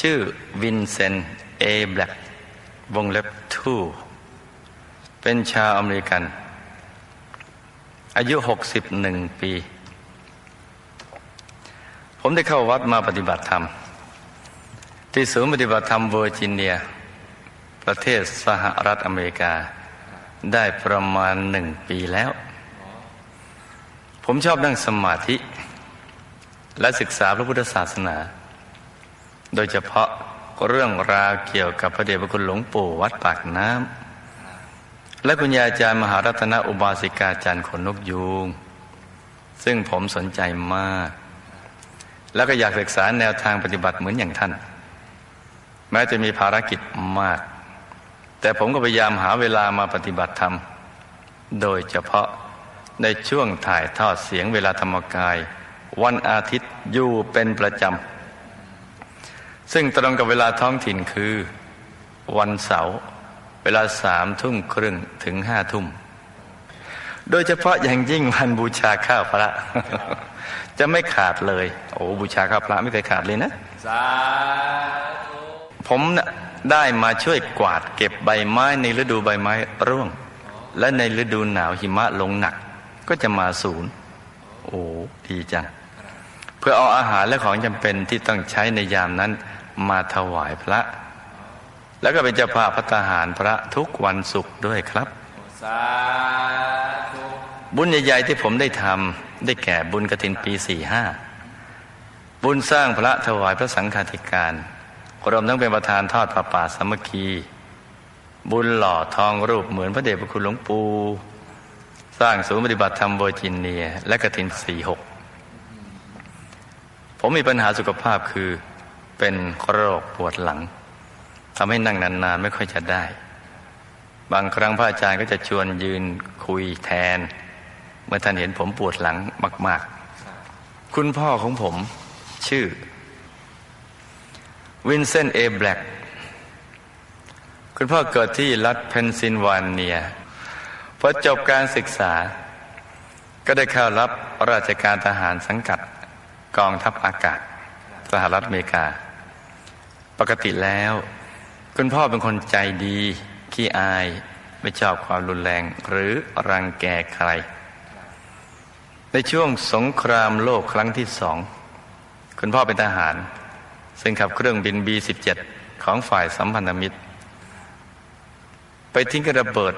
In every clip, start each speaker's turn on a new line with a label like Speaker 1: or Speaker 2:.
Speaker 1: ชื่อวินเซนต์เอแบล็กวงเล็บทูเป็นชาวอเมริกัน อายุ 61 ปี ผมได้เข้าวัดมาปฏิบัติธรรม ที่ศูนย์ปฏิบัติธรรมเวอร์จิเนีย ประเทศสหรัฐอเมริกา ได้ประมาณหนึ่งปีแล้ว ผมชอบนั่งสมาธิ และศึกษาพระพุทธศาสนา โดยเฉพาะเรื่องราวเกี่ยวกับพระเดชพระคุณหลวงปู่วัดปากน้ำและคุณยาอาจารย์มหารัตนอุบาสิกาจันทร์ขนนกยูงซึ่งผมสนใจมาก แล้วก็อยากศึกษาแนวทางปฏิบัติเหมือนอย่างท่าน แม้จะมีภารกิจมาก แต่ผมก็พยายามหาเวลามาปฏิบัติธรรม โดยเฉพาะในช่วงถ่ายทอดเสียงเวลาธรรมกาย วันอาทิตย์อยู่เป็นประจำ ซึ่งตรงกับเวลาท้องถิ่นคือ วันเสาร์เวลาสามทุ่มครึ่งถึงห้าทุ่ม โดยเฉพาะอย่างยิ่งวันบูชาข้าวพระ จะไม่ขาดเลย โอ้บูชาข้าวพระไม่เคยขาดเลยนะ
Speaker 2: สา
Speaker 1: ผมน่ะได้มาช่วยกวาดเก็บใบไม้ในฤดูใบไม้ร่วง และในฤดูหนาวหิมะลงหนัก ก็จะมาศูนย์ โอ้ดีจัง เพื่อเอาอาหารและของจำเป็นที่ต้องใช้ในยามนั้น มาถวายพระ แล้วก็เป็นเจ้าภาพพัตาหารพระทุกวันศุกร์ด้วยครับ
Speaker 2: สาธุ
Speaker 1: บุญใหญ่ๆที่ผมได้ทำได้แก่บุญกฐินปีสี่ห้าบุญสร้างพระถวายพระสังฆาธิการรวมทั้งเป็นประธานทอดผ้าป่าสามัคคี บุญหล่อทองรูปเหมือนพระเดชพระคุณหลวงปู่สร้างศูนย์ปฏิบัติธรรมโบจินเนีย และกฐินสี่หกผมมีปัญหาสุขภาพคือ เป็นโรคปวดหลังทำให้นั่งนานๆไม่ค่อยจะได้ บางครั้งพระอาจารย์ก็จะชวนยืนคุยแทน เมื่อท่านเห็นผมปวดหลังมาก ๆ คุณพ่อของผม ชื่อ วินเซนต์เอแบล็กคุณพ่อเกิดที่รัฐเพนซิลวเนียพอจบการศึกษา ก็ได้เข้ารับราชการทหารสังกัดกองทัพอากาศ สหรัฐอเมริกา ปกติแล้ว คุณพ่อเป็นคนใจดี ขี้อาย ไม่ชอบความรุนแรงหรือรังแกใคร ในช่วงสงครามโลกครั้งที่สอง คุณพ่อเป็นทหาร ซึ่งขับเครื่องบิน B-17 ของฝ่ายสัมพันธมิตร ไปทิ้งกระเบิด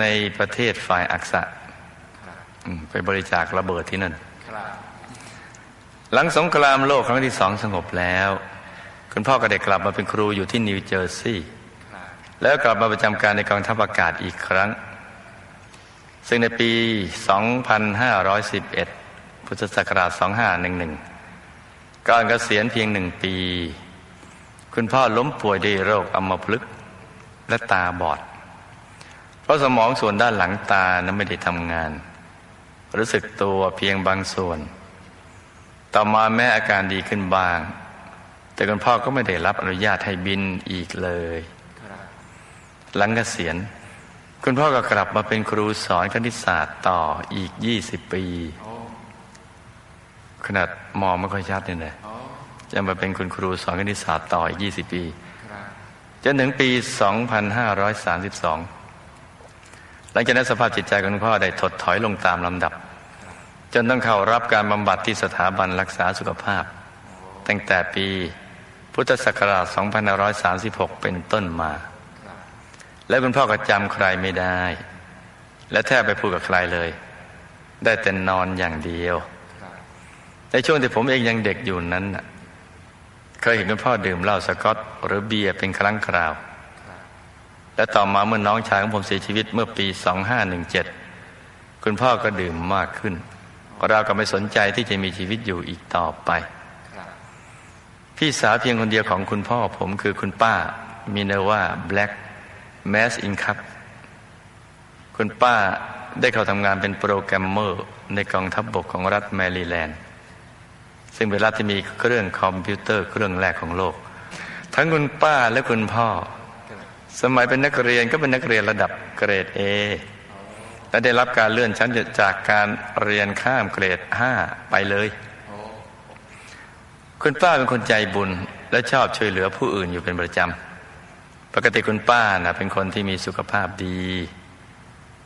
Speaker 1: ในประเทศฝ่ายอักษะ ไปบริจาคระเบิดที่นั่น หลังสงครามโลกครั้งที่สองสงบแล้ว คุณพ่อก็ได้กลับมาเป็นครูอยู่ที่นิวเจอร์ซีย์แล้วกลับมาประจำการในกองทัพอากาศอีกครั้ง ซึ่งในปี 2511 พุทธศักราช 2511 ก่อนเกษียณเพียงหนึ่งปี คุณพ่อล้มป่วยด้วยโรคอัมพฤกษ์และตาบอด เพราะสมองส่วนด้านหลังตานั้นไม่ได้ทำงาน รู้สึกตัวเพียงบางส่วน ต่อมาแม้อาการดีขึ้นบ้าง แต่คุณพ่อก็ไม่ได้รับอนุญาตให้บินอีกเลย
Speaker 2: ครับ
Speaker 1: หลังเกษียณ คุณพ่อก็กลับมาเป็นครูสอนคณิตศาสตร์ต่ออีก20ปี
Speaker 2: โอ้
Speaker 1: ขนาดมองไม่ค่อยชัดเนี่ยนะ
Speaker 2: โอ้
Speaker 1: จะมาเป็นคุณครูสอนคณิตศาสตร์ต่ออีก20ปี
Speaker 2: ครับ
Speaker 1: จนถึงปี 2532 หลังจากนั้นสภาพจิตใจของคุณพ่อได้ถดถอยลงตามลำดับ จนต้องเข้ารับการบำบัดที่สถาบันรักษาสุขภาพ ตั้งแต่ปี พุทธศักราช 2536 เป็นต้นมา แล้วคุณพ่อก็จำใครไม่ได้ และแทบไปพูดกับใครเลย ได้แต่นอนอย่างเดียว ในช่วงที่ผมเองยังเด็กอยู่นั้นเคยเห็นคุณพ่อดื่มเหล้าสกอต หรือเบียร์เป็นครั้งคราว และต่อมาเมื่อน้องชายของผมเสียชีวิตเมื่อปี 2517 คุณพ่อก็ดื่มมากขึ้น เราก็ไม่สนใจที่จะมีชีวิตอยู่อีกต่อไป พี่สาวเพียงคนเดียวของคุณพ่อผมคือคุณป้ามิเนว่าแบล็กแมสอินคัพคุณป้าได้เข้าทำงานเป็นโปรแกรมเมอร์ในกองทัพบบกของรัฐแมริแลนด์ ซึ่งเป็นรัฐที่มีเครื่องคอมพิวเตอร์เครื่องแรกของโลก ทั้งคุณป้าและคุณพ่อ สมัยเป็นนักเรียนก็เป็นนักเรียนระดับเกรด A และได้รับการเลื่อนชั้นจากการเรียนข้ามเกรด 5 ไปเลย คุณป้าเป็นคนใจบุญ และชอบช่วยเหลือผู้อื่นอยู่เป็นประจำ ปกติคุณป้านะเป็นคนที่มีสุขภาพดี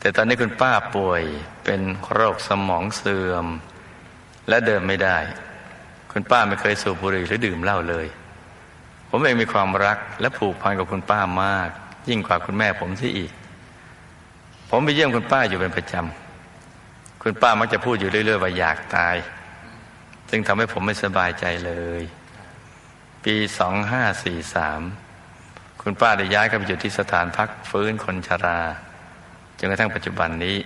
Speaker 1: แต่ตอนนี้คุณป้าป่วยเป็นโรคสมองเสื่อม และเดินไม่ได้ คุณป้าไม่เคยสูบบุหรี่หรือดื่มเหล้าเลย ผมเองมีความรักและผูกพันกับคุณป้ามาก ยิ่งกว่าคุณแม่ผมที่อีก ผมไปเยี่ยมคุณป้าอยู่เป็นประจำ คุณป้ามักจะพูดอยู่เรื่อยๆว่าอยากตาย จึงทำให้ผมไม่สบายใจเลย ปี 2543 คุณป้าได้ย้ายเข้าไปอยู่ที่สถานพักฟื้นคนชรา จนกระทั่งปัจจุบันนี้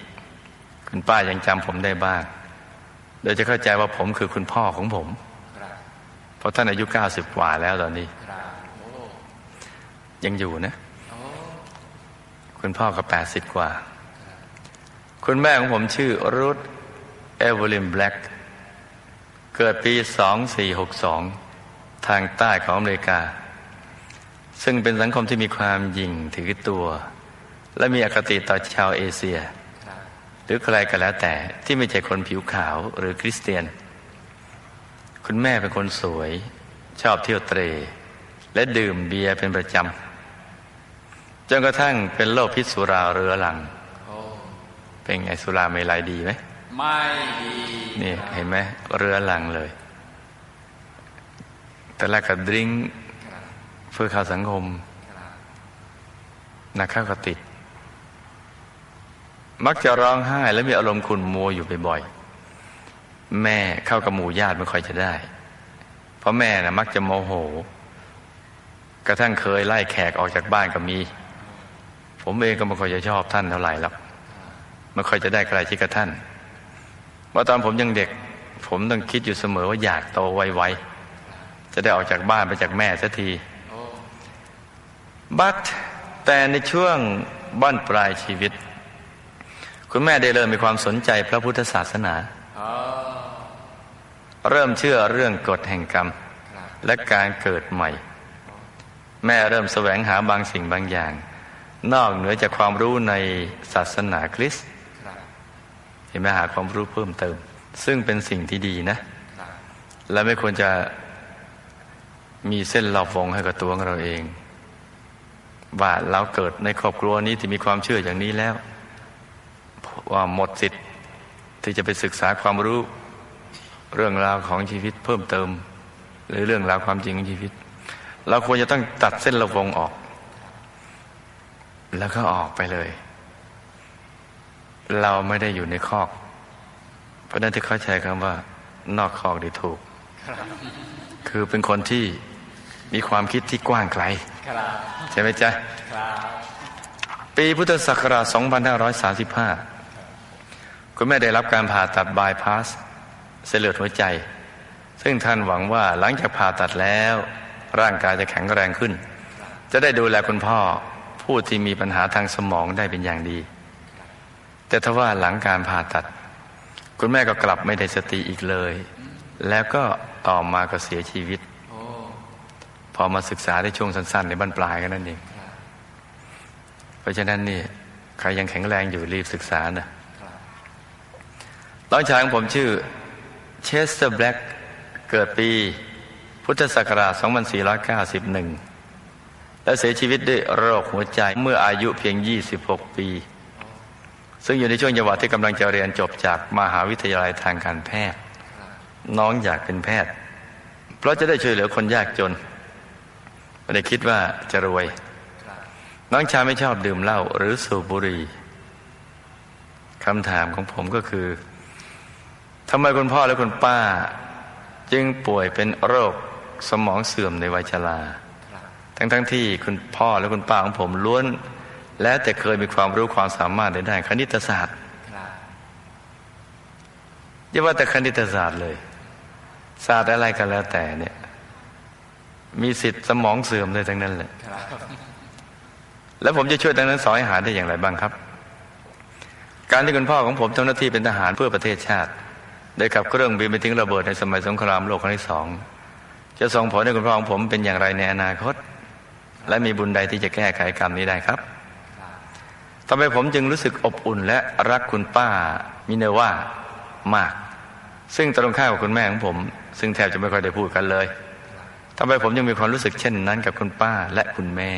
Speaker 1: คุณป้ายังจำผมได้บ้าง โดยจะเข้าใจว่าผมคือคุณพ่อของผม เพราะท่านอายุ 90 กว่าแล้วตอนนี้ ยังอยู่นะ คุณพ่อก็ 80 กว่า คุณแม่ของผมชื่อรุธเอเวอร์ลินแบล็ก เกิดปี 2462 ทางใต้ของอเมริกา ซึ่งเป็นสังคมที่มีความหยิ่งถือตัว และมีอคติต่อชาวเอเชีย
Speaker 2: ครับ
Speaker 1: หรือใครก็แล้วแต่ที่ไม่ใช่คนผิวขาวหรือคริสเตียน คุณแม่เป็นคนสวย ชอบเที่ยวเตร และดื่มเบียร์เป็นประจำจนกระทั่งเป็นโรคพิษสุราเรื้อรัง
Speaker 2: โอ้
Speaker 1: เป็นไงสุราเมลัยดีไหม
Speaker 2: ไม่ดี
Speaker 1: นี่เห็นไหมเรื้อรังเลย แต่แรกก็ดริ้งเพื่อเข้าสังคม
Speaker 2: ค
Speaker 1: นักข้าก็ติด มักจะร้องไห้และมีอารมณ์ขุ่นมัวอยู่บ่อยๆแม่เข้ากับหมู่ญาติไม่ค่อยจะได้ เพราะแม่นะมักจะโมโห กระทั่งเคยไล่แขกออกจากบ้านก็มี ผมเองก็ไม่ค่อยจะชอบท่านเท่าไหร่หรอกไม่ค่อยจะได้ใกล้ชิดกับท่าน เพราตอนผมยังเด็ก ผมต้องคิดอยู่เสมอว่าอยากโตไวๆ จะได้ออกจากบ้านไปจากแม่สักที
Speaker 2: โอ้
Speaker 1: บัตแต่ในช่วงบ้านปลายชีวิต คุณแม่ได้เริ่มมีความสนใจพระพุทธศาสนา เริ่มเชื่อเรื่องกฎแห่งกรรม และการเกิดใหม่ แม่เริ่มแสวงหาบางสิ่งบางอย่าง นอกเหนือจากความรู้ในศาสนาคริสต์ เห็นไหมหาความรู้เพิ่มเติม ซึ่งเป็นสิ่งที่ดีนะ
Speaker 2: ครับ
Speaker 1: และไม่ควรจะมีเส้นรอบวงให้กับตัวของเราเอง ว่าเราเกิดในครอบครัวนี้ที่มีความเชื่ออย่างนี้แล้ว ว่าหมดสิทธิ์ที่จะไปศึกษาความรู้ เรื่องราวของชีวิตเพิ่มเติม หรือเรื่องราวความจริงของชีวิต เราควรจะต้องตัดเส้นระวงออก แล้วก็ออกไปเลย เราไม่ได้อยู่ในคอก เพราะฉะนั้นที่เข้าใจคำว่า นอกคอกดีถูก
Speaker 2: ครับ
Speaker 1: คือเป็นคนที่มีความคิดที่กว้างไกล
Speaker 2: ครับ
Speaker 1: ใช่ไหมจ๊ะ
Speaker 2: ครับ
Speaker 1: ปีพุทธศักราช 2535 คุณแม่ได้รับการผ่าตัดบายพาสเส้นเลือดหัวใจ ซึ่งท่านหวังว่าหลังจากผ่าตัดแล้ว ร่างกายจะแข็งแรงขึ้น จะได้ดูแลคุณพ่อผู้ที่มีปัญหาทางสมองได้เป็นอย่างดี แต่ทว่าหลังการผ่าตัด คุณแม่ก็กลับไม่ได้สติอีกเลย แล้วก็ต่อมาก็เสียชีวิต
Speaker 2: อ
Speaker 1: พอมาศึกษาได้ช่วงสั้นๆ ในบรรปลายกันนั่นเองเพราะฉะนั้นนี่ใครยังแข็งแรงอยู่รีบศึกษานะน้องชายของผมชื่อเชสเตอร์แบล็กเกิดปีพุทธศักราช 2491 และเสียชีวิตด้วยโรคหัวใจเมื่ออายุเพียง 26 ปี ซึ่งอยู่ในช่วงจังหวะที่กำลังจะเรียนจบจากมหาวิทยาลัยทางการแพทย์ น้องอยากเป็นแพทย์ เพราะจะได้ช่วยเหลือคนยากจนไม่ได้คิดว่าจะรวย น้องชายไม่ชอบดื่มเหล้าหรือสูบบุหรี่คำถามของผมก็คือทำไมคุณพ่อและคุณป้า จึงป่วยเป็นโรคสมองเสื่อมในวัยชราทั้งๆทที่คุณพ่อและคุณป้าของผมล้วน และแต่เคยมีความรู้ความสามารถในด้านคณิตศาสตร์
Speaker 2: ครับ
Speaker 1: อย่าว่าแต่คณิตศาสตร์เลย ศาสตร์อะไรก็แล้วแต่เนี่ย มีสิทธิ์สมองเสื่อมเลยทั้งนั้นแหละ
Speaker 2: ครับ
Speaker 1: แล้วผมจะช่วยทั้งนั้นสอนให้หาได้อย่างไรบ้างครับ การที่คุณพ่อของผมทำหน้าที่เป็นทหารเพื่อประเทศชาติได้ขับเครื่องบินไปทิ้งระเบิดในสมัยสงครามโลกครั้งที่สองจะส่งผลให้คุณพ่อของผมเป็นอย่างไรในอนาคต และมีบุญใดที่จะแก้ไขกรรมนี้ได้ครับ ทำไมผมจึงรู้สึกอบอุ่นและรักคุณป้ามิเนว่ามาก ซึ่งตรงข้ามกับคุณแม่ของผม ซึ่งแทบจะไม่ค่อยได้พูดกันเลยทำไมผมยังมีความรู้สึกเช่นนั้นกับคุณป้าและคุณแม่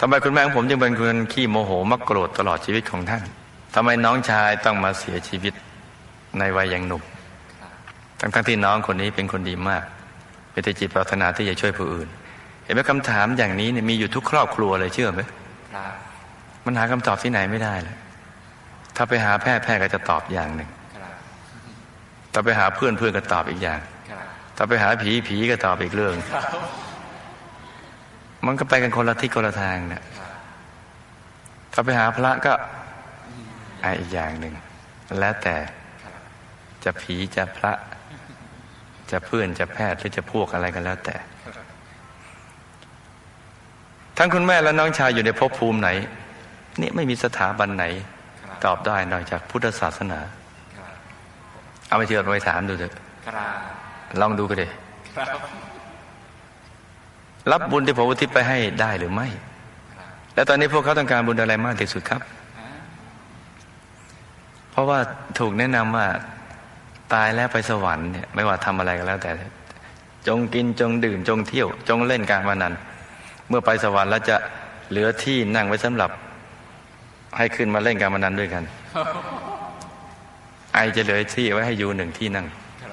Speaker 1: ทำไมคุณแม่ของผมจึงเป็นคนขี้โมโหมักโกรธตลอดชีวิตของท่านทำไมน้องชายต้องมาเสียชีวิตในวัยยังหนุ่ม
Speaker 2: ครับ
Speaker 1: ทั้งที่น้องคนนี้เป็นคนดีมากเป็นแต่จิตปรารถนาที่จะช่วยผู้อื่น เห็นไหมคำถามอย่างนี้เนี่ยมีอยู่ทุกครอบครัวเลยเชื่อไหม
Speaker 2: ครับ
Speaker 1: มันหาคำตอบที่ไหนไม่ได้เลยถ้าไปหาแพทย์แพทย์ก็จะตอบอย่างหนึ่งถ้าไปหาเพื่อนเพื่อนก็ตอบอีกอย่างถ้าไปหาผีผีก็ตอบอีกเรื่อง มันก็ไปกันคนละทิศคนละทางเนี่ยถ้าไปหาพระก็อีกอย่างหนึ่ง แล้วแต่จะผีจะพระ จะเพื่อนจะแพทย์หรือจะพวกอะไรกันแล้วแต่ ทั้งคุณแม่และน้องชายอยู่ในภพภูมิไหน นี่ไม่มีสถาบันไหน ตอบได้นอกจากพุทธศาสนา
Speaker 2: ครับ
Speaker 1: เอาไปเชื่อไปถามดูเถอะ
Speaker 2: ครับ
Speaker 1: ลองดูกันเลย
Speaker 2: ครับ
Speaker 1: รับบุญที่ผมอุทิศไปให้ได้หรือไม่ และตอนนี้พวกเขาต้องการบุญอะไรมากที่สุดครับ เพราะว่าถูกแนะนำว่าตายแล้วไปสวรรค์เนี่ยไม่ว่าทำอะไรก็แล้วแต่ จงกินจงดื่มจงเที่ยว จงเล่นการพนันเมื่อไปสวรรค์แล้วจะเหลือที่นั่งไว้สำหรับ ให้ขึ้นมาเล่นการพนันด้วยกัน ไอจะเหลือที่ไว้ให้อยู่หนึ่งที่นั่ง
Speaker 2: ครับ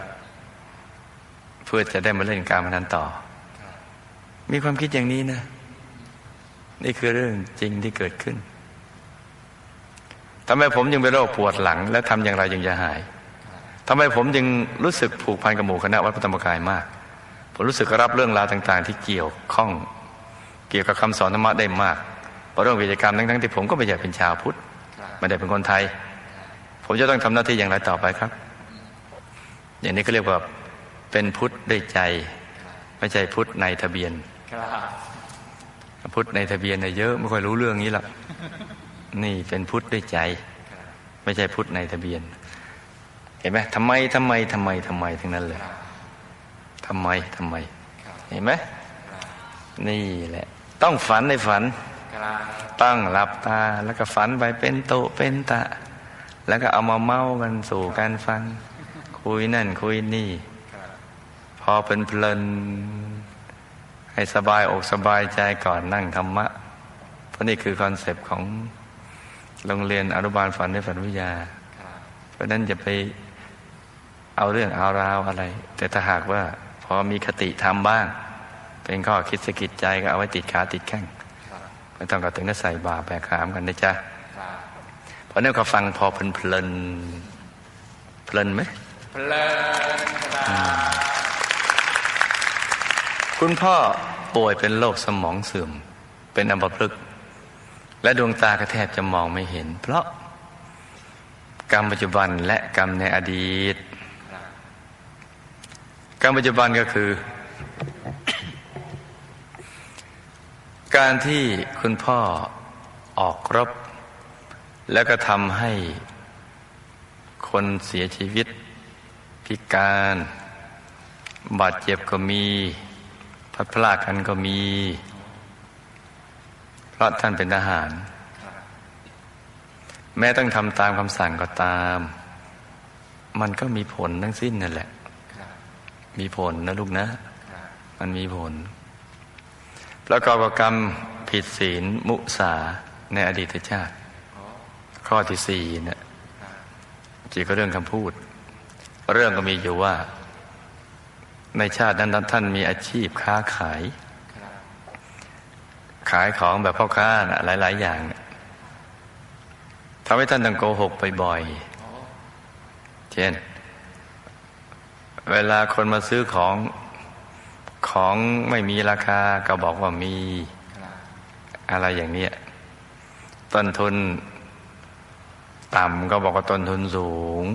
Speaker 1: เพื่อจะได้มาเล่นการพนันต่อ มีความคิดอย่างนี้นะ นี่คือเรื่องจริงที่เกิดขึ้นทำไมผมยังเป็นโรคปวดหลัง และทำอย่างไรจึงจะหายทำไมผมยังรู้สึกผูกพันกับหมู่คณะวัดพระธรรมกายมาก ผมรู้สึกรับเรื่องราวต่าง ๆ ที่เกี่ยวข้อง เกี่ยวกับคำสอนธรรมะได้มากเพ ราะเรื่องวิจกรรมทั้งๆที่ผมก็ไม่ใช่เป็นชาวพุทธไม่ได้เป็นคนไทย ผมจะต้องทำหน้าที่อย่างไรต่อไปครับ อย่างนี้ก็เรียกว่าเป็นพุทธด้วยใจ ไม่ใช่พุทธในทะเบียนพุทธในทะเบียนเนี่ยเยอะไม่ค่อยรู้เรื่องนี้หรอกนี่เป็นพุทธด้วยใจ ไม่ใช่พุทธในทะเบียน เห็นไหมทำไมทำไมทำไมทำไมทั้งนั้นเลยทำไมทำไม เห็นไหมนี่แหละ ต้องฝันในฝัน ตั้งหลับตาแล้วก็ฝันไปเป็นโตเป็นตะ แล้วก็เอามาเมากันสู่การฟัง คุยนั่นคุยนี่
Speaker 2: ครับ
Speaker 1: พอเป็นเพลิน ให้สบายอกสบายใจก่อนนั่งธรรมะ เพราะนี่คือคอนเซปต์ของโรงเรียนอนุบาลฝันในฝันวิทยา
Speaker 2: ครับ
Speaker 1: เพราะฉะนั้นจะไปเอาเรื่องเอาราวอะไร แต่ถ้าหากว่าพอมีคติธรรมบ้าง เป็นข้อคิดสะกิดใจก็เอาไว้ติดขาติดแข้ง
Speaker 2: ครับ
Speaker 1: ไม่ต้องกระถึงก็ใส่บาแบกขามกันนะจ๊ะ
Speaker 2: ครับ
Speaker 1: เพราะนั่นก็ฟังพอเพลินๆเพลินไหม
Speaker 2: เพลินครับ
Speaker 1: คุณพ่อป่วยเป็นโรคสมองเสื่อม เป็นอัมพฤกษ์และดวงตาก็แทบจะมองไม่เห็น เพราะกรรมปัจจุบันและกรรมในอดีต กรรมปัจจุบันก็คือ การที่คุณพ่อออกรบ แล้วก็ทำให้คนเสียชีวิต พิการ บาดเจ็บก็มีพัดพรากกันก็มี เพราะท่านเป็นทหาร แม้ต้องทำตามคำสั่งก็ตาม มันก็มีผลทั้งสิ้นนั่นแหละ มีผลนะลูกนะ มันมีผล ประกอบกับกรรมผิดศีลมุสาในอดีตชาติ ข้อที่สี่เนี่ยจีก็เรื่องคำพูด เรื่องก็มีอยู่ว่า ในชาตินั้นท่านมีอาชีพค้าขาย ขายของแบบพ่อค้านะหลาย ๆ อย่างทำให้ท่านต้องโกหกบ่อยๆเช่น เวลาคนมาซื้อของ ของไม่มีราคาก็บอกว่ามีอะไรอย่างเนี้ยต้นทุนต่ำก็บอกว่าต้นทุนสูง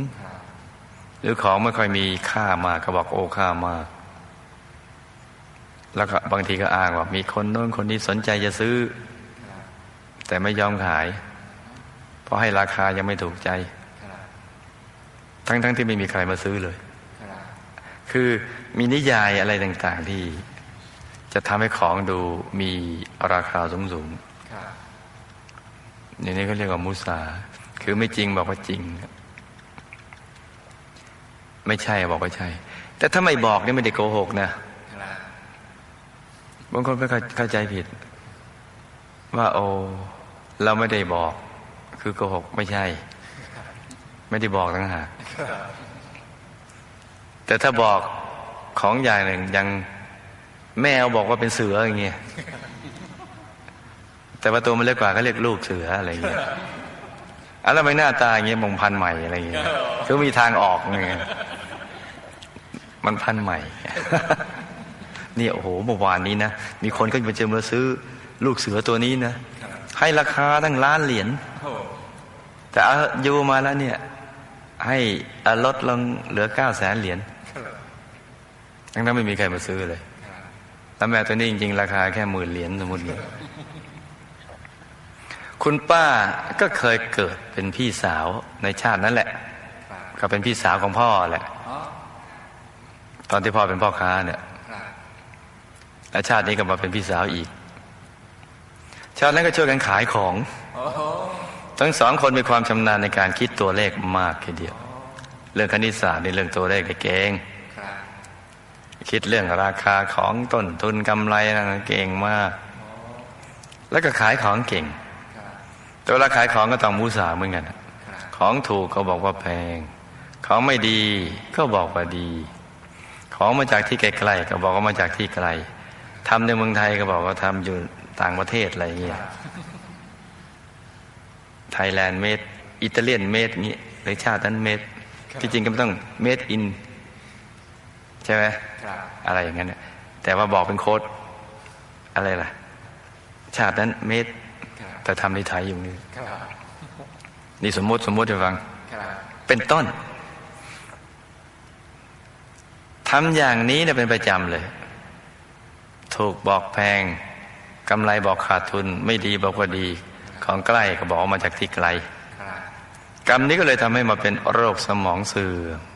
Speaker 1: หรือของไม่ค่อยมีค่ามากก็บอกโอ้ค่ามาก แล้วก็บางทีก็อ้างว่ามีคนโน้นคนนี้สนใจจะซื้อ แต่ไม่ยอมขาย เพราะให้ราคายังไม่ถูกใจ ทั้งๆที่ไม่มีใครมาซื้อเลย
Speaker 2: คื
Speaker 1: อมีนิยายอะไรต่างๆที่จะทำให้ของดูมีราคาสูง
Speaker 2: ครับ
Speaker 1: ๆอย่างนี้ก็เรียกว่ามุสา คือไม่จริงบอกว่าจริง ไม่ใช่บอกว่าใช่ แต่ถ้าไม่บอกนี่ไม่ได้โกหกนะบางคนไปเข้าเข้าใจผิด ว่าโอเราไม่ได้บอก คือโกหกไม่ใช่ ไม่ได้บอกต่างหาก แต่ถ้าบอกของอย่างหนึ่งอย่างแมวบอกว่าเป็นเสืออย่างเงี้ยแต่ว่าตัวมันเล็กกว่าก็เรียกลูกเสืออะไรอย่างเงี้ยอะแล้วทำไม่หน้าตาอย่างเงี้ยมงพันใหม่อะไรอย่างเงี้ยคือมีทางออกไงมันพันใหม่เนี่ยโอ้โหเมื่อวานนี้นะมีคนก็มาเจอมาซื้อลูกเสือตัวนี้นะให้ราคาตั้งล้านเหรียญแต่เอายูมาแล้วเนี่ย ให้ลดลงเหลือเก้าแสนเหรียญ ทั้งนั้นไม่มีใครมาซื้อเลยแล้วแมวตัวนี้จริง ๆ ราคาแค่หมื่นเหรียญสมมติเนี่ยคุณป้าก็เคยเกิดเป็นพี่สาวในชาตินั้นแหละ ก็เป็นพี่สาวของพ่อแหละ ตอนที่พ่อเป็นพ่อค้าเนี่ยและชาตินี้ก็มาเป็นพี่สาวอีก ชาตินั้นก็ช่วยกันขายของ ทั้งสองคนมีความชำนาญในการคิดตัวเลขมากทีเดียว เรื่องคณิตศาสตร์ในเรื่องตัวเลขเก่ง
Speaker 2: คิ
Speaker 1: ดเรื่องราคาของต้นทุนกำไรนะเก่งมาก แล้วก็ขายของเก่ง แต่เวลาขายของก็ต้องมูสาเหมือนกันของถูกก็บอกว่าแพง ของไม่ดีก็บอกว่าดี ของมาจากที่ไกลๆก็บอกว่ามาจากที่ไกลทำในเมืองไทยก็บอกว่าทำอยู่ต่างประเทศอะไรอย่างเงี้ยไทยแลนด์เมดอิตาเลียนเมดนี้หรือชาตินั้นเมดที่จริงก็ต้องเมดอิน ใช่ไหม อะไรอย่างนั้นน่ะแต่ว่าบอกเป็นโค้ดอะไรล่ะ ชาตินั้นเมด
Speaker 2: ครับ
Speaker 1: แต่ทำในไทยอยู่นี่
Speaker 2: ครับ
Speaker 1: นี่สมมติสมมติให้ฟัง
Speaker 2: ครับ
Speaker 1: เป็นต้นทำอย่างนี้เนี่ยเป็นประจำเลย ถูกบอกแพงกำไรบอกขาดทุน ไม่ดีบอกว่าดี ของใกล้ก็บอกว่ามาจากที่ไกล
Speaker 2: ครับ
Speaker 1: กรรมนี้ก็เลยทำให้มาเป็นโรคสมองเสื่อม
Speaker 2: โอ้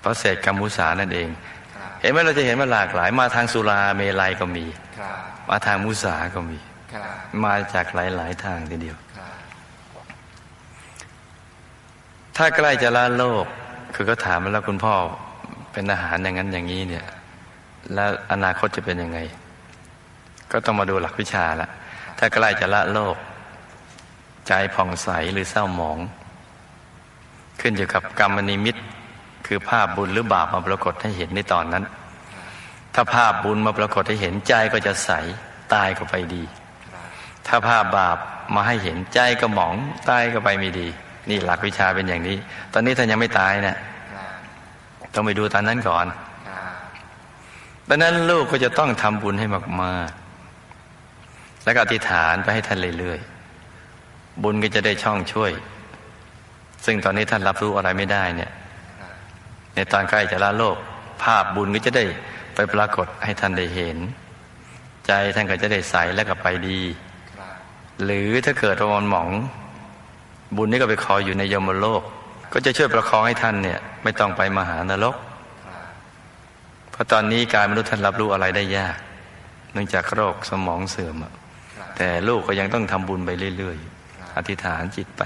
Speaker 1: เพราะเศษกรรมมุสานั่นเอง
Speaker 2: ครับ
Speaker 1: เห็นไหมเราจะเห็นว่าหลากหลายมาทางสุราเมลัยก็มี
Speaker 2: ครับ
Speaker 1: มาทางมุสาก็มี
Speaker 2: ครับ
Speaker 1: มาจากหลายๆทางทีเดียว
Speaker 2: ครับ
Speaker 1: ถ้าใกล้จะละโลก คือก็ถามมาแล้วคุณพ่อเป็นอาหารอย่างนั้นอย่างนี้เนี่ย แล้วอนาคตจะเป็นยังไง ก็ต้องมาดูหลักวิชาละถ้าใกล้จะละโลก ใจผ่องใสหรือเศร้าหมอง ขึ้นอยู่กับกรรมนิมิต คือภาพบุญหรือบาปมาปรากฏให้เห็นในตอนนั้น ถ้าภาพบุญมาปรากฏให้เห็นใจก็จะใสตายก็ไปดี ถ้าภาพบาปมาให้เห็นใจก็หมองตายก็ไปไม่ดี นี่หลักวิชาเป็นอย่างนี้ ตอนนี้ท่านยังไม่ตายเนะี่ยต้องไปดูตอนนั้นก่อนดังนั้นลูกก็จะต้องทำบุญให้มากๆ แล้วก็อธิษฐานไปให้ท่านเรื่อยๆ บุญก็จะได้ช่องช่วย ซึ่งตอนนี้ท่านรับรู้อะไรไม่ได้เนี่ย ในตอนใกล้จะละโลก ภาพบุญก็จะได้ไปปรากฏให้ท่านได้เห็น ใจท่านก็จะได้ใสแล้วก็ไปดี หรือถ้าเกิดว่ามันหมอง บุญนี่ก็ไปคอยอยู่ในยมโลก ก็จะช่วยประคองให้ท่านเนี่ย ไม่ต้องไปมหานรกเพราะตอนนี้การมนุษย์ท่านรับรู้อะไรได้ยาก เนื่องจากโรคสมองเสื่อมแต่ลูกก็ยังต้องทำบุญไปเรื่อยๆอธิษฐานจิตไป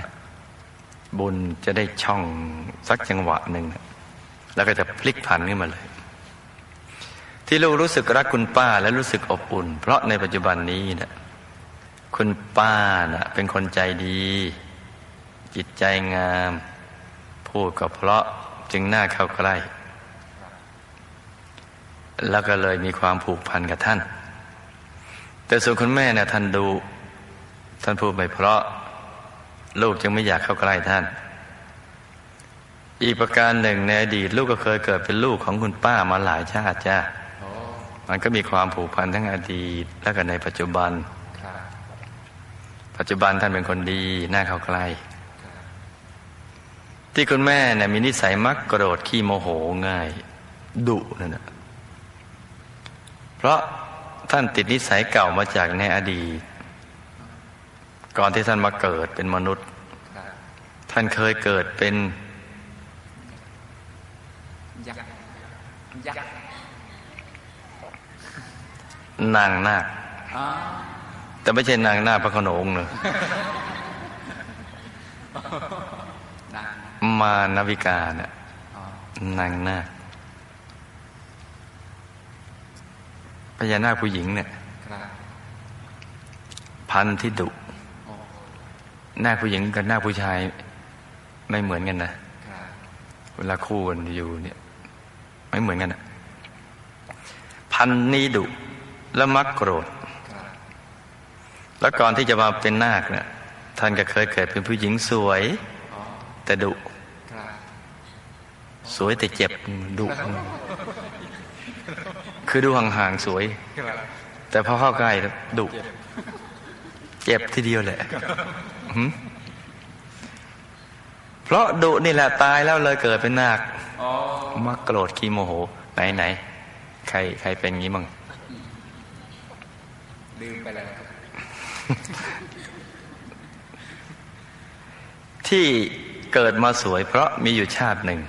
Speaker 1: บุญจะได้ช่องสักจังหวะหนึ่งนะ แล้วก็จะพลิกผันขึ้นมาเลย ที่ลูกรู้สึกรักคุณป้าและรู้สึกอบอุ่น เพราะในปัจจุบันนี้นะคุณป้านะเป็นคนใจดี จิตใจงาม พูดก็เพราะจึงน่าเข้าใกล้ แล้วก็เลยมีความผูกพันกับท่าน แต่ส่วนคุณแม่เนี่ยท่านดู ท่านพูดไปเพราะ ลูกจึงไม่อยากเข้าใกล้ท่าน อีกประการหนึ่งในอดีตลูกก็เคยเกิดเป็นลูกของคุณป้ามาหลายชาติจ้า
Speaker 2: โอ้
Speaker 1: มันก็มีความผูกพันทั้งอดีตและก็ในปัจจุบัน
Speaker 2: ครับ
Speaker 1: ปัจจุบันท่านเป็นคนดีน่าเข้าใกล้ ที่คุณแม่เนี่ยมีนิสัยมักโกรธขี้โมโหง่ายดุนั่นนะเพราะท่านติดนิสัยเก่ามาจากในอดีต ก่อนที่ท่านมาเกิดเป็นมนุษย์
Speaker 2: ครับ
Speaker 1: ท่านเคยเกิดเป็น
Speaker 2: ยักษ์ ยักษ์
Speaker 1: นางนาค
Speaker 2: อ๋อ
Speaker 1: แต่ไม่ใช่นางนาคพระโขนงเนอะ
Speaker 2: นาง
Speaker 1: มานาวิกาเนี่ย
Speaker 2: อ๋อ
Speaker 1: นางนาคไปญานาคผู้หญิงเนี่ย
Speaker 2: ครับ
Speaker 1: พันธุ์ที่ดุ
Speaker 2: โอ้
Speaker 1: นาคผู้หญิงกับนาคผู้ชายไม่เหมือนกันนะ
Speaker 2: ครับ
Speaker 1: เวลาคู่กันอยู่เนี่ย ไม่เหมือนกันนะพันนี้ดุและมักโกรธ แล้วก่อนที่จะมาเป็นนาคเนี่ยท่านก็เคยเกิดเป็นผู้หญิงสวย แต่ดุ สวยแต่เจ็บดุคือดูห่างๆสวย แต่พอเข้าใกล้ดุเจ็บทีเดียวแหละเพราะดุนี่แหละตายแล้วเลยเกิดเป็นนาค มักโกรธขี้โมโห ไหนไหนใครใครเป็นงี้มั่ง
Speaker 2: ลืมไปแล้วครับ
Speaker 1: ที่เกิดมาสวยเพราะมีอยู่ชาติหนึ่ง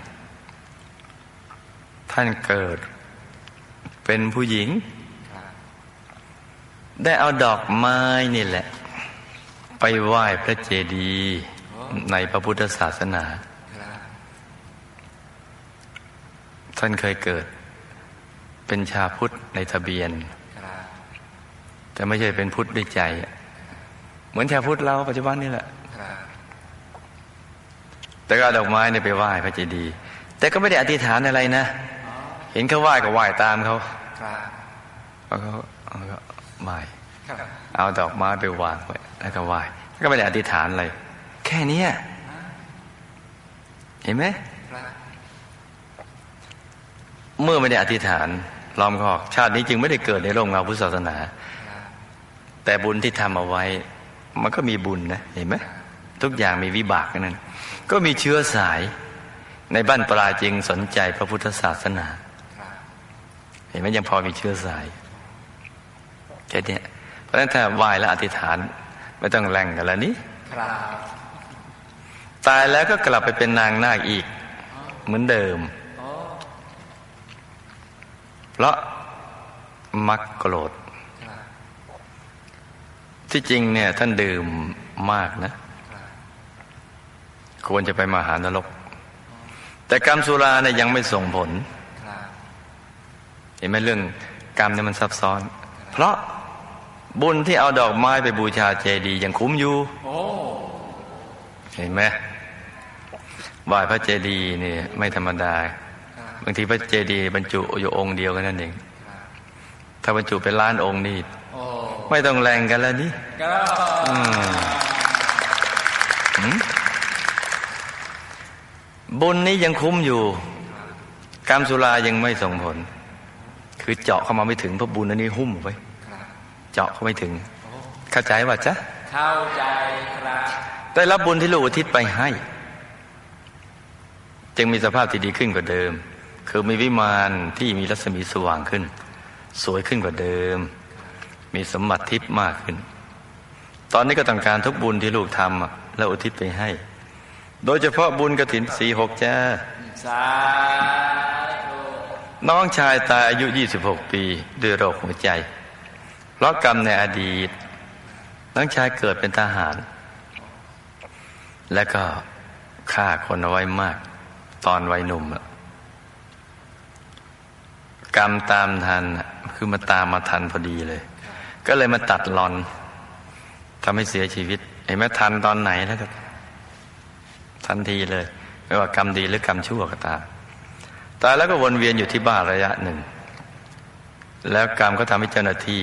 Speaker 1: ท่านเกิด เป็นผู้หญิง
Speaker 2: ครับ
Speaker 1: ได้เอาดอกไม้นี่แหละ ไปไหว้พระเจดีย์ในพระพุทธศาสนา
Speaker 2: ครับ
Speaker 1: ท่านเคยเกิด เป็นชาพุทธในทะเบียน แต่ไม่ใช่เป็นพุทธด้วยใจ เหมือนชาพุทธเราปัจจุบันนี่แหละแต่ก็ดอกไม้เนี่ยไปไหว้พระเจดีย์แต่ก็ไม่ได้อธิษฐานอะไรนะ เห็นเขาไหว้ก็ไหว้ตามเขาแล้วก็เอาก็ไหว้เอาดอกไม้ไปวางไว้แล้วก็ไหว้ก็ไม่ได้อธิษฐานอะไรแค่นี้เห็นไหม เมื่อไม่ได้อธิษฐานล้อมคอกชาตินี้จึงไม่ได้เกิดในโลกเงาพุทธศาสนา
Speaker 2: ครับ
Speaker 1: แต่บุญที่ทำเอาไว้ มันก็มีบุญนะเห็นไหมทุกอย่างมีวิบากทั้งนั้นก็มีเชื้อสายในบ้านปลาจึงสนใจพระพุทธศาสนา
Speaker 2: ครับ
Speaker 1: เห็นไหมยังพอมีเชื้อสายแค่เนี้ยเพราะฉะนั้นถ้าไหว้แล้วอธิษฐาน ไม่ต้องแรงกันแล้วนี้
Speaker 2: ครับ
Speaker 1: ตายแล้วก็กลับไปเป็นนางนาคอีก เหมือนเดิม
Speaker 2: โอ้
Speaker 1: เพราะมักโกรธ ที่จริงเนี่ยท่านดื่มมากนะ
Speaker 2: ค
Speaker 1: วรจะไปมหานรก แต่กรรมสุราเนี่ยยังไม่ส่งผล เห็นไหมเรื่องกรรมเนี่ยมันซับซ้อน เพราะบุญที่เอาดอกไม้ไปบูชาเจดีย์ยังคุ้มอยู่เห็นไหมไหว้พระเจดีย์เนี่ยไม่ธรรมดา
Speaker 2: บ
Speaker 1: บางทีพระเจดีย์บรรจุอยู่องค์เดียวกันนั่นเอง
Speaker 2: ครับ
Speaker 1: ถ้าบรรจุเป็นล้านองค์นี่
Speaker 2: โอ้
Speaker 1: ไม่ต้องแรงกันแล้วนี่
Speaker 2: ก็
Speaker 1: อืมหืมบุญนี้ยังคุ้มอยู่กรรมสุรายังไม่ส่งผล คือเจาะเข้ามาไม่ถึงเพราะบุญอันนี้หุ้มไว้
Speaker 2: ครับ
Speaker 1: เจาะเข้าไม่ถึง
Speaker 2: โอ้
Speaker 1: เข้าใจว่าจ๊ะ
Speaker 2: เข้าใจครับ
Speaker 1: ได้รับบุญที่ลูกอุทิศไปให้ จึงมีสภาพที่ดีขึ้นกว่าเดิม คือมีวิมานที่มีรัศมีสว่างขึ้น สวยขึ้นกว่าเดิม มีสมบัติทิพย์มากขึ้น ตอนนี้ก็ต้องการทุกบุญที่ลูกทำแล้วอุทิศไปให้ โดยเฉพาะบุญกระถินสีหกจ้าน้องชายตายอายุ 26 ปี ด้วยโรคหัวใจ เพราะกรรมในอดีต น้องชายเกิดเป็นทหาร และก็ฆ่าคนเอาไว้มาก ตอนวัยหนุ่มอะ กรรมตามทันอะคือมาตามมาทันพอดีเลย ก็เลยมาตัดรอนทำให้เสียชีวิตเห็นไหมทันตอนไหนแล้วก็ทันทีเลย ไม่ว่ากรรมดีหรือกรรมชั่วก็ตามตายแล้วก็วนเวียนอยู่ที่บ้านระยะหนึ่ง แล้วกรรมก็ทำให้เจ้าหน้าที่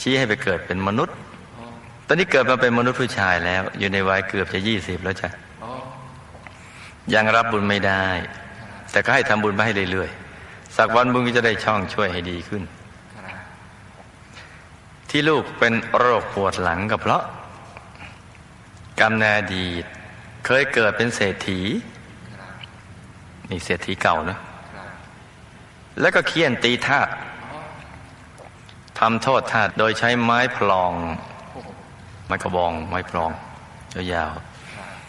Speaker 1: ชี้ให้ไปเกิดเป็นมนุษย์
Speaker 2: โอ้
Speaker 1: ตอนนี้เกิดมาเป็นมนุษย์ผู้ชายแล้ว อยู่ในวัยเกือบจะยี่สิบแล้วจ้ะ
Speaker 2: โอ้
Speaker 1: ยังรับบุญไม่ได้ แต่ก็ให้ทำบุญไปให้เรื่อยๆ สักวันบุญก็จะได้ช่องช่วยให้ดีขึ้น ที่ลูกเป็นโรคปวดหลังก็เพราะ กรรมในอดีต เคยเกิดเป็นเศรษฐีนี่เศรษฐีเก่านะ แล้วก็เคี่ยนตีทาส
Speaker 2: โอ้
Speaker 1: ทำโทษทาสโดยใช้ไม้พลอง ไม้กระบอง ไม้พลองยาว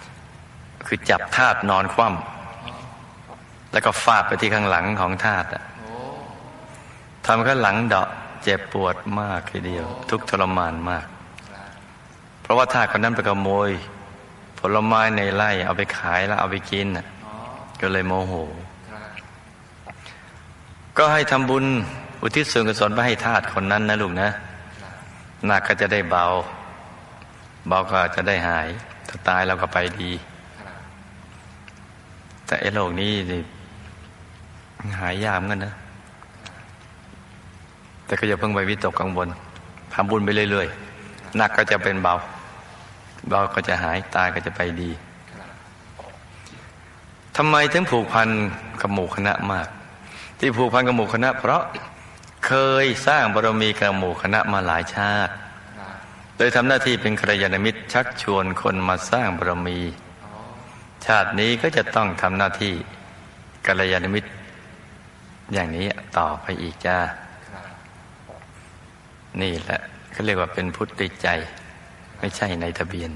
Speaker 1: ๆคือจับทาสนอนคว่ำ แล้วก็ฟาดไปที่ข้างหลังของทาสอะ
Speaker 2: โอ้
Speaker 1: ทำข้างหลังเดาะเจ็บปวดมากทีเดียว ทุกทรมานมาก เพราะว่าทาสคนนั้นไปขโมย ผลไม้ในไร่เอาไปขายแล้วเอาไปกินก็เลยโมโห ก็ให้ทำบุญอุทิศส่วนกุศลไปให้ทาสคนนั้นนะลูกนะหนักก็จะได้เบา เบาก็จะได้หาย ถ้าตายเราก็ไปดี แต่ไอ้โรคนี้นี่ หายยากเหมือนกันนะ แต่ก็อย่าเพิ่งไปวิตกกังวลทำบุญไปเรื่อยๆหนักก็จะเป็นเบา เบาก็จะหายตายก็จะไปดีทำไมถึงผูกพันกับหมู่คณะมาก ที่ผูกพันกับหมู่คณะ เพราะเคยสร้างบารมีกับหมู่คณะมาหลายชาติ โดยทำหน้าที่เป็นกัลยาณมิตรชักชวนคนมาสร้างบารมี ชาตินี้ก็จะต้องทำหน้าที่กัลยาณมิตร อย่างนี้ต่อไปอีกจ้า
Speaker 2: ครับ
Speaker 1: นี่แหละเขาเรียกว่าเป็นพุทธิใจ ไม่ใช่ในทะเบียน